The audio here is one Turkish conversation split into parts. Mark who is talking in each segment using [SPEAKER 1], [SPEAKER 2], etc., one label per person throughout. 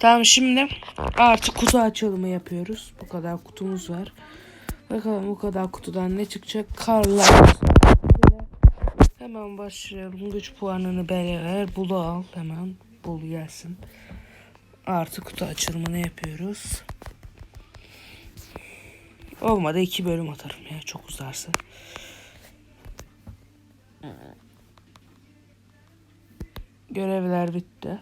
[SPEAKER 1] Tamam şimdi artık kutu açılımı yapıyoruz. Bu kadar kutumuz var. Bakalım bu kadar kutudan ne çıkacak? Karlar. Hemen başlayalım. Güç puanını belirler. Bulu al hemen. Bul gelsin. Artık kutu açılımını yapıyoruz. Olmadı iki bölüm atarım ya çok uzarsa. Görevler bitti.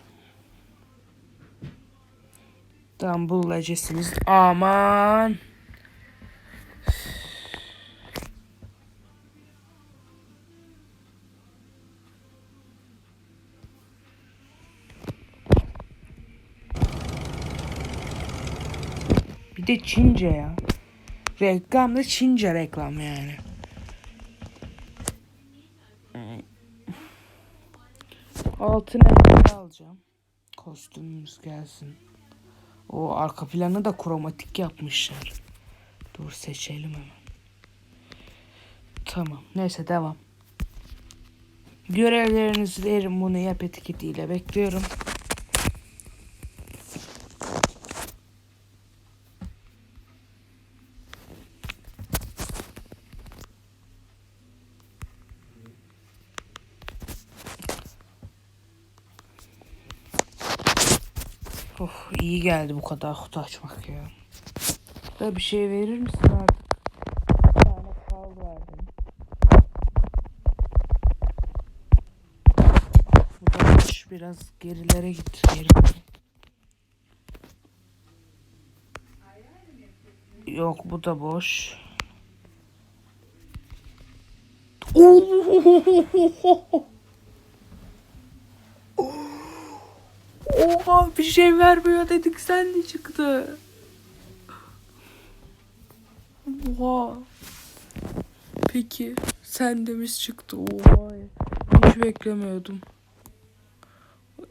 [SPEAKER 1] Tamam bulacağız. Aman. Bir de Çince ya. Reklam da Çince reklam yani. Altın elbise alacağım. Kostümümüz gelsin. O arka planı da kromatik yapmışlar. Dur seçelim hemen. Tamam. Neyse devam. Görevlerinizi verin bunu yap etiketiyle bekliyorum. Oh iyi geldi bu kadar kutu açmak ya. Da bir şey verir misin artık? Bir. Bu da biraz gerilere git. Geri. Yok bu da boş. Oha bir şey vermiyor dedik sen de çıktı. Oha. Peki sen de mi çıktı? Oha. Hiç beklemiyordum.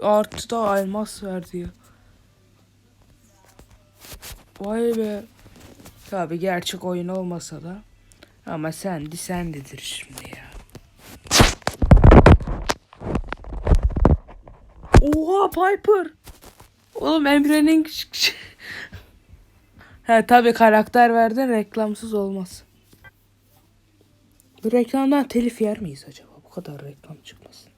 [SPEAKER 1] Artı da elmas verdi ya. Vay be. Tabi gerçek oyun olmasa da. Ama sendi sendedir şimdi ya. Oha Piper. Oğlum Emre'nin He tabi karakter verdin reklamsız olmaz. Bu reklamdan telif yer miyiz acaba? Bu kadar reklam çıkmasın.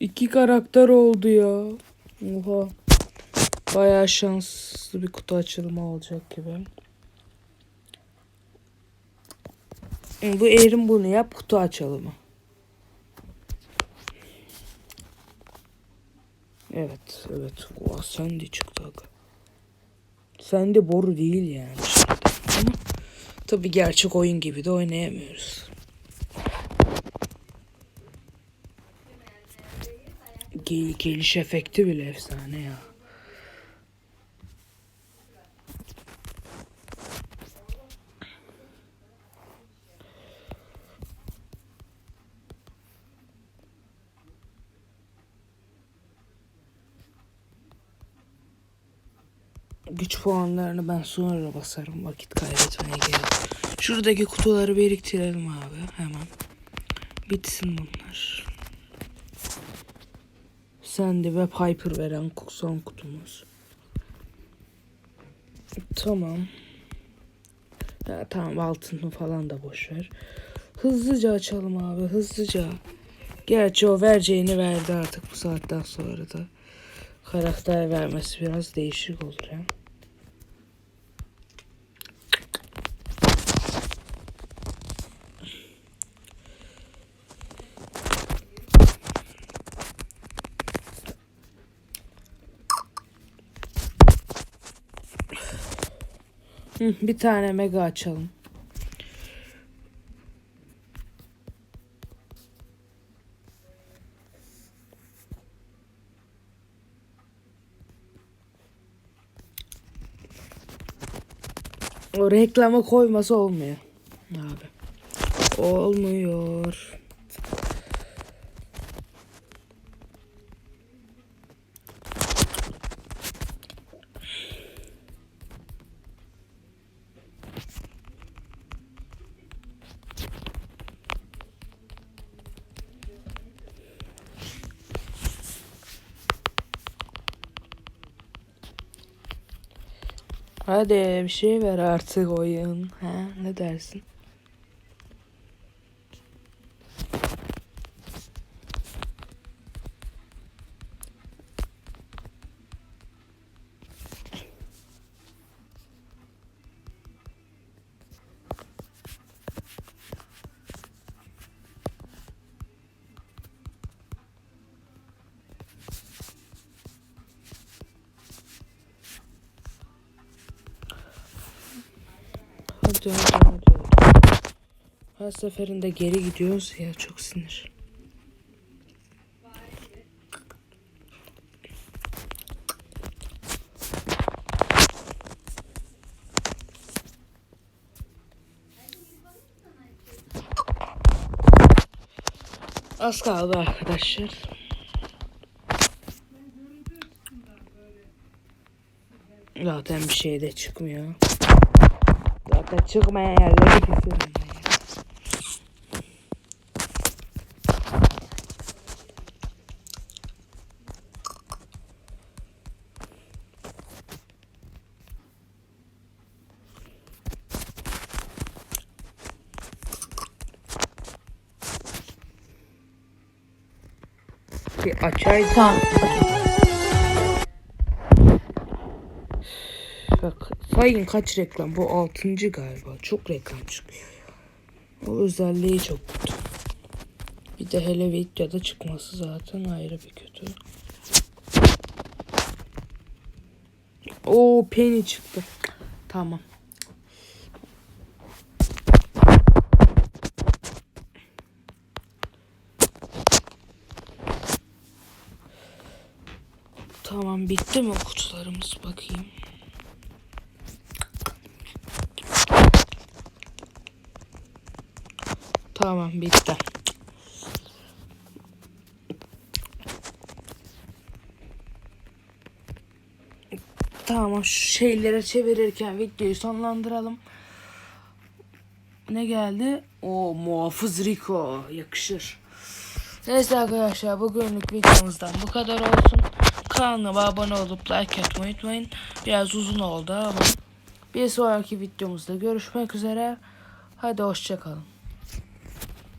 [SPEAKER 1] İki karakter oldu ya. Oha. Bayağı şanslı bir kutu açılımı olacak gibi. E, Bu eğrim bunu yap kutu açalım. Evet evet. Oha sen de çıktı. Sen de boru değil yani. Ama tabi gerçek oyun gibi de oynayamıyoruz. Gel geliş efekti bile efsane ya. Güç puanlarını ben sonra basarım. Vakit kaybetmeye gerek. Şuradaki kutuları biriktirelim abi hemen. Bitsin bunlar. Sandy ve Piper veren son kutumuz. Tamam. Ya, tamam altını falan da boş ver. Hızlıca açalım abi hızlıca. Gerçi o vereceğini verdi artık bu saatten sonra da. Karakter vermesi biraz değişik. Hı, bir tane mega açalım. O reklama koyması olmuyor. Abi. Olmuyor. Hadi bir şey ver artık oyun. Ha, ne dersin? Hadi hadi. hadi. Her seferinde geri gidiyoruz ya çok sinir. Az kaldı arkadaşlar. Zaten bir şey de çıkmıyor. Keserim ben ya. Bir açaydı.
[SPEAKER 2] Tamam.
[SPEAKER 1] Bak sayın kaç reklam. Bu altıncı galiba. Çok reklam çıkıyor. O özelliği çok kötü. Bir de hele videoda çıkması zaten ayrı bir kötü. Oo Penny çıktı. Tamam. Tamam bitti mi kutularımız bakayım. Tamam bitti. Tamam şu şeylere çevirirken videoyu sonlandıralım. Ne geldi? O muhafız Rico yakışır. Neyse arkadaşlar bugünlük videomuzdan bu kadar olsun. Kanalıma abone olup like atmayı unutmayın. Biraz uzun oldu ama bir sonraki videomuzda görüşmek üzere. Hadi hoşçakalın.